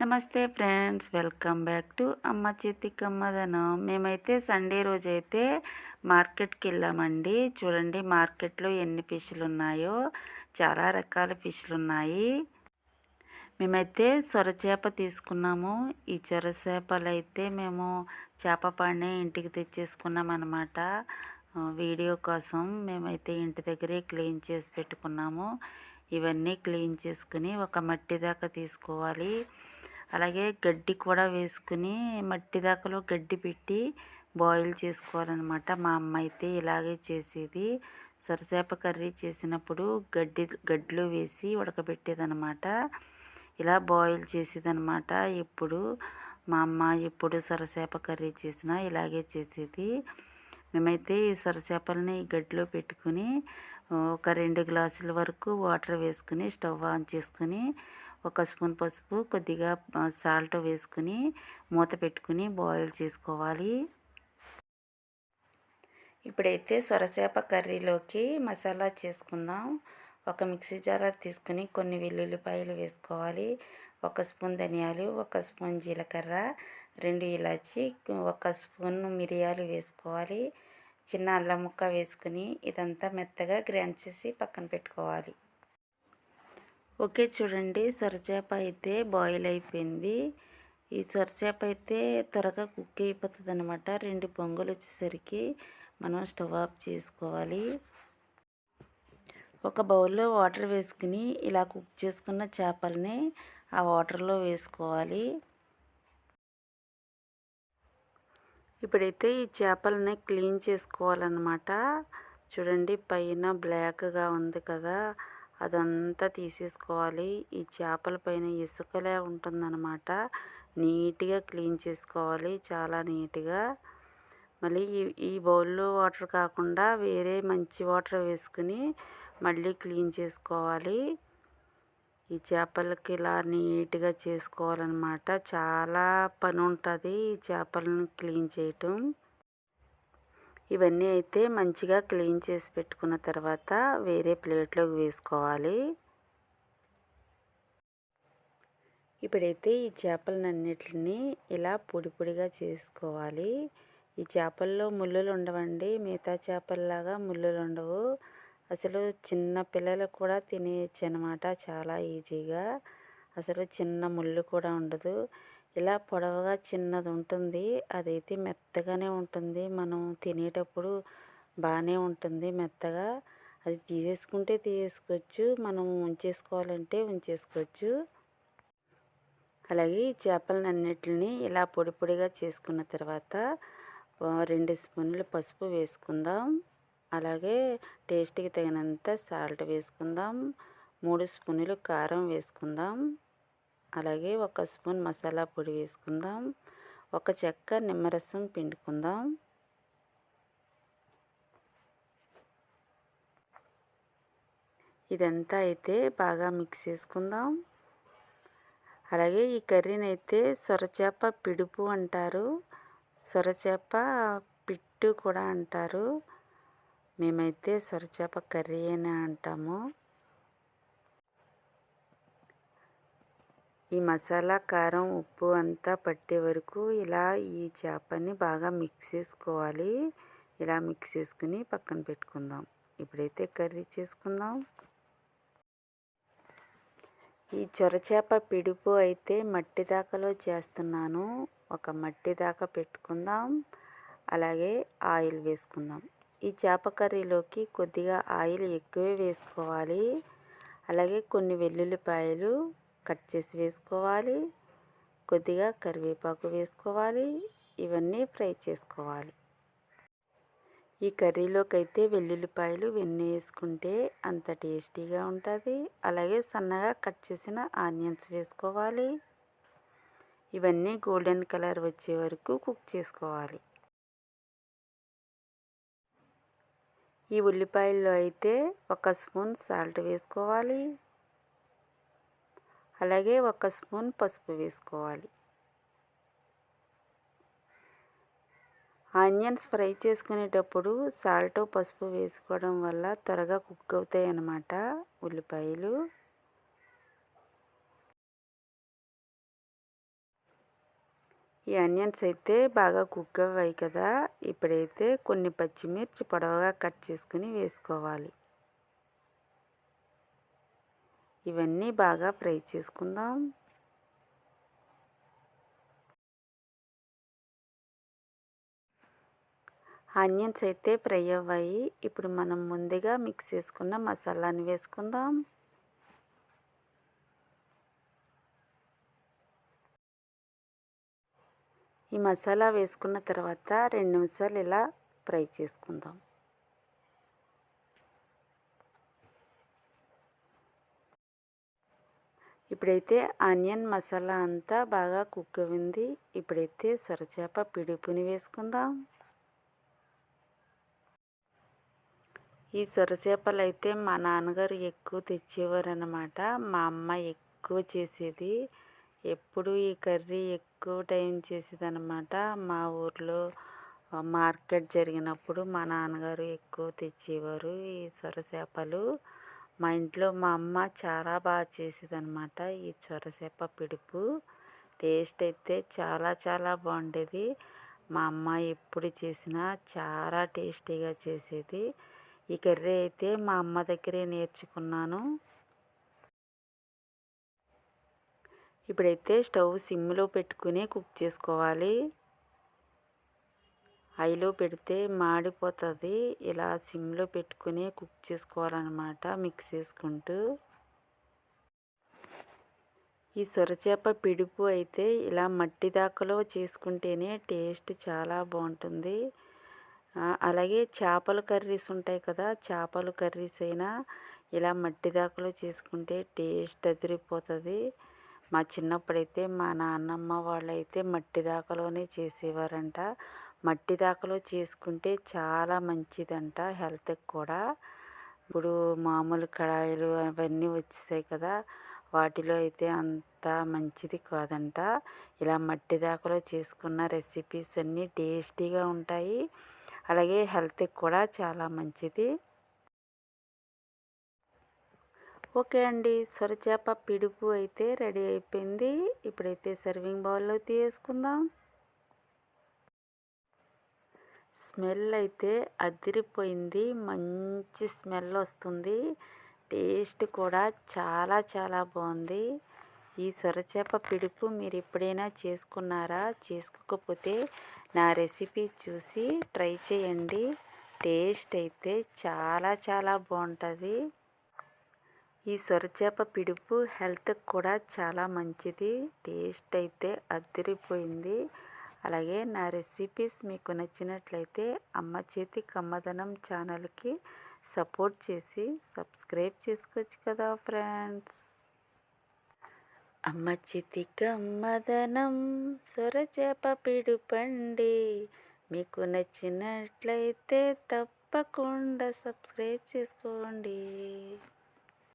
నమస్తే friends welcome back to అమ్మ చేతికమ్మదనం మేమైతే సండే రోజైతే మార్కెట్కి వెళ్ళామండి చూడండి మార్కెట్లో ఎన్ని ఫిష్లు ఉన్నాయో చాలా రకాల ఫిష్లు ఉన్నాయి మేమైతే సొరచేప తీసుకున్నాము. ఈ సొరచేపలు అయితే మేము చేప పండే ఇంటికి తెచ్చేసుకున్నాం అనమాట వీడియో కోసం మేమైతే ఇంటి దగ్గరే క్లీన్ చేసి పెట్టుకున్నాము. ఇవన్నీ క్లీన్ చేసుకుని ఒక మట్టి దాకా తీసుకోవాలి. అలాగే గడ్డి కూడా వేసుకుని మట్టి దాకలో గడ్డి పెట్టి బాయిల్ చేసుకోవాలన్నమాట. మా అమ్మ అయితే ఇలాగే చేసేది. సొరచేప కర్రీ చేసినప్పుడు గడ్డి గడ్డిలో వేసి ఉడకబెట్టేదనమాట ఇలా బాయిల్ చేసేదనమాట ఎప్పుడు మా అమ్మ ఎప్పుడు సొరచేప కర్రీ చేసినా ఇలాగే చేసేది. మేమైతే ఈ సొరచేపలని గడ్డిలో పెట్టుకుని ఒక రెండు గ్లాసుల వరకు వాటర్ వేసుకుని స్టవ్ ఆన్ చేసుకుని ఒక స్పూన్ పసుపు కొద్దిగా సాల్ట్ వేసుకుని మూత పెట్టుకుని బాయిల్ చేసుకోవాలి. ఇప్పుడైతే సొరచేప కర్రీలోకి మసాలా చేసుకుందాం. ఒక మిక్సీ జార్ తీసుకుని కొన్ని వెల్లుల్లిపాయలు వేసుకోవాలి. ఒక స్పూన్ ధనియాలు ఒక స్పూన్ జీలకర్ర రెండు ఇలాచి ఒక స్పూన్ మిరియాలు వేసుకోవాలి. చిన్న అల్లం ముక్క వేసుకుని ఇదంతా మెత్తగా గ్రైండ్ చేసి పక్కన పెట్టుకోవాలి. ఓకే చూడండి సొరచేప అయితే బాయిల్ అయిపోయింది. ఈ సొరచేప అయితే త్వరగా కుక్ అయిపోతుంది అనమాట రెండు పొంగులు వచ్చేసరికి మనం స్టవ్ ఆఫ్ చేసుకోవాలి. ఒక బౌల్లో వాటర్ వేసుకుని ఇలా కుక్ చేసుకున్న చేపల్ని ఆ వాటర్లో వేసుకోవాలి. ఇప్పుడైతే ఈ చేపలని క్లీన్ చేసుకోవాలన్నమాట. చూడండి పైన బ్లాక్గా ఉంది కదా. అదంతా తీసేసుకోవాలి. ఈ చేపల పైన ఇసుకలే ఉంటుందన్నమాట. నీట్గా క్లీన్ చేసుకోవాలి చాలా నీట్గా. మళ్ళీ ఈ ఈ బౌల్లో వాటర్ కాకుండా వేరే మంచి వాటర్ వేసుకుని మళ్ళీ క్లీన్ చేసుకోవాలి. ఈ చేపలకి ఇలా నీట్గా చేసుకోవాలన్నమాట. చాలా పని ఉంటుంది ఈ చేపలను క్లీన్ చేయటం. ఇవన్నీ అయితే మంచిగా క్లీన్ చేసి పెట్టుకున్న తర్వాత వేరే ప్లేట్లోకి వేసుకోవాలి. ఇప్పుడైతే ఈ చేపలన్నిటిని ఇలా పొడి పొడిగా చేసుకోవాలి. ఈ చేపల్లో ముళ్ళులు ఉండవండి. మిగతా చేపల్లాగా ముళ్ళులు ఉండవు. అసలు చిన్న పిల్లలు కూడా తినేయచ్చు అనమాట చాలా ఈజీగా. అసలు చిన్న ముళ్ళు కూడా ఉండదు. ఇలా పొడవుగా చిన్నది ఉంటుంది. అదైతే మెత్తగానే ఉంటుంది. మనం తినేటప్పుడు బాగానే ఉంటుంది మెత్తగా. అది తీసేసుకుంటే తీసేసుకోవచ్చు. మనం ఉంచేసుకోవాలంటే ఉంచేసుకోవచ్చు. అలాగే ఈ చేపలను అన్నిటిని ఇలా పొడి పొడిగా చేసుకున్న తర్వాత రెండు స్పూన్లు పసుపు వేసుకుందాం. అలాగే టేస్ట్కి తగినంత సాల్ట్ వేసుకుందాం. మూడు స్పూన్లు కారం వేసుకుందాం. అలాగే ఒక స్పూన్ మసాలా పొడి వేసుకుందాం. ఒక చెక్క నిమ్మరసం పిండుకుందాం. ఇదంతా అయితే బాగా మిక్స్ చేసుకుందాం. అలాగే ఈ కర్రీని అయితే సొరచేప పిడుపు అంటారు. సొరచేప పిట్టు కూడా అంటారు. మేమైతే సొరచేప కర్రీ అని అంటాము. ఈ మసాలా కారం ఉప్పు అంతా పట్టే వరకు ఇలా ఈ చేపని బాగా మిక్స్ చేసుకోవాలి. ఇలా మిక్స్ చేసుకుని పక్కన పెట్టుకుందాం. ఇప్పుడైతే కర్రీ చేసుకుందాం. ఈ చొరచేప పిడుపు అయితే మట్టి దాకాలో చేస్తున్నాను. ఒక మట్టి దాకా పెట్టుకుందాం. అలాగే ఆయిల్ వేసుకుందాం. ఈ చేప కర్రీలోకి కొద్దిగా ఆయిల్ ఎక్కువే వేసుకోవాలి. అలాగే కొన్ని వెల్లుల్లిపాయలు కట్ చేసి వేసుకోవాలి. కొద్దిగా కరివేపాకు వేసుకోవాలి. ఇవన్నీ ఫ్రై చేసుకోవాలి. ఈ కర్రీలోకి అయితే వెల్లుల్లిపాయలు వెన్ను వేసుకుంటే అంత టేస్టీగా ఉంటుంది. అలాగే సన్నగా కట్ చేసిన ఆనియన్స్ వేసుకోవాలి. ఇవన్నీ గోల్డెన్ కలర్ వచ్చే వరకు కుక్ చేసుకోవాలి. ఈ ఉల్లిపాయల్లో అయితే ఒక స్పూన్ సాల్ట్ వేసుకోవాలి. అలాగే ఒక స్పూన్ పసుపు వేసుకోవాలి. ఆనియన్స్ ఫ్రై చేసుకునేటప్పుడు సాల్ట్ పసుపు వేసుకోవడం వల్ల త్వరగా కుక్ అవుతాయి అన్నమాట ఉల్లిపాయలు. ఈ ఆనియన్స్ అయితే బాగా కుక్ అవ్వాయి కదా ఇప్పుడైతే కొన్ని పచ్చిమిర్చి పొడవగా కట్ చేసుకుని వేసుకోవాలి. ఇవన్నీ బాగా ఫ్రై చేసుకుందాం. ఆనియన్స్ అయితే ఫ్రై అవ్వాయి. ఇప్పుడు మనం ముందుగా మిక్స్ చేసుకున్న మసాలాని వేసుకుందాం. ఈ మసాలా వేసుకున్న తర్వాత రెండు నిమిషాలు ఇలా ఫ్రై చేసుకుందాం. ఇప్పుడైతే ఆనియన్ మసాలా అంతా బాగా కుక్ అయింది ఇప్పుడైతే సొరచేప పిడుపుని వేసుకుందాం. ఈ సొరచేపలు అయితే మా నాన్నగారు ఎక్కువ తెచ్చేవారు అనమాట మా అమ్మ ఎక్కువ చేసేది. ఎప్పుడు ఈ కర్రీ ఎక్కువ టైం చేసేదనమాట మా ఊర్లో మార్కెట్ జరిగినప్పుడు మా నాన్నగారు ఎక్కువ తెచ్చేవారు ఈ సొరచేపలు. మా ఇంట్లో మా అమ్మ చాలా బాగా చేసేదనమాట ఈ సొరచేప పిడుపు టేస్ట్ అయితే చాలా చాలా బాగుండేది. మా అమ్మ ఎప్పుడు చేసినా చాలా టేస్టీగా చేసేది. ఈ కర్రీ అయితే మా అమ్మ దగ్గరే నేర్చుకున్నాను. ఇప్పుడైతే స్టవ్ సిమ్లో పెట్టుకుని కుక్ చేసుకోవాలి. హైలో పెడితే మాడిపోతుంది. ఇలా సిమ్లో పెట్టుకుని కుక్ చేసుకోవాలన్నమాట మిక్స్ చేసుకుంటూ. ఈ సొరచేప పిడుపు అయితే ఇలా మట్టి దాకలో చేసుకుంటేనే టేస్ట్ చాలా బాగుంటుంది. అలాగే చేపల కర్రీస్ ఉంటాయి కదా చేపల కర్రీస్ అయినా ఇలా మట్టి దాకలో చేసుకుంటే టేస్ట్ అదిరిపోతుంది. మా చిన్నప్పుడైతే మా నాన్నమ్మ వాళ్ళైతే మట్టి దాకలోనే చేసేవారంట. మట్టి దాకలో చేసుకుంటే చాలా మంచిదంట హెల్త్కి కూడా. ఇప్పుడు మామూలు కడాయిలు అవన్నీ వచ్చేసాయి కదా వాటిలో అయితే అంత మంచిది కాదంట. ఇలా మట్టి దాకలో చేసుకున్న రెసిపీస్ అన్నీ టేస్టీగా ఉంటాయి. అలాగే హెల్త్కి కూడా చాలా మంచిది. ఓకే అండి సొరచేప పిడుపు అయితే రెడీ అయిపోయింది. ఇప్పుడైతే సర్వింగ్ బౌల్లో తీసుకుందాం స్మెల్ అయితే అదిరిపోయింది. మంచి స్మెల్ వస్తుంది టేస్ట్ కూడా చాలా చాలా బాగుంది ఈ సొరచేప పిడుపు మీరు ఎప్పుడైనా చేసుకున్నారా? చేసుకోకపోతే నా రెసిపీ చూసి ట్రై చేయండి. టేస్ట్ అయితే చాలా చాలా బాగుంటుంది ఈ సొరచేప పిడుపు హెల్త్కి కూడా చాలా మంచిది. టేస్ట్ అయితే అదిరిపోయింది. అలాగే నా రెసిపీస్ మీకు నచ్చినట్లయితే అమ్మ చేతి కమ్మదనం ఛానల్కి సపోర్ట్ చేసి సబ్స్క్రైబ్ చేసుకోవచ్చు కదా ఫ్రెండ్స్. అమ్మ చేతి కమ్మదనం సొరచేప పిడుపండి. మీకు నచ్చినట్లయితే తప్పకుండా సబ్స్క్రైబ్ చేసుకోండి.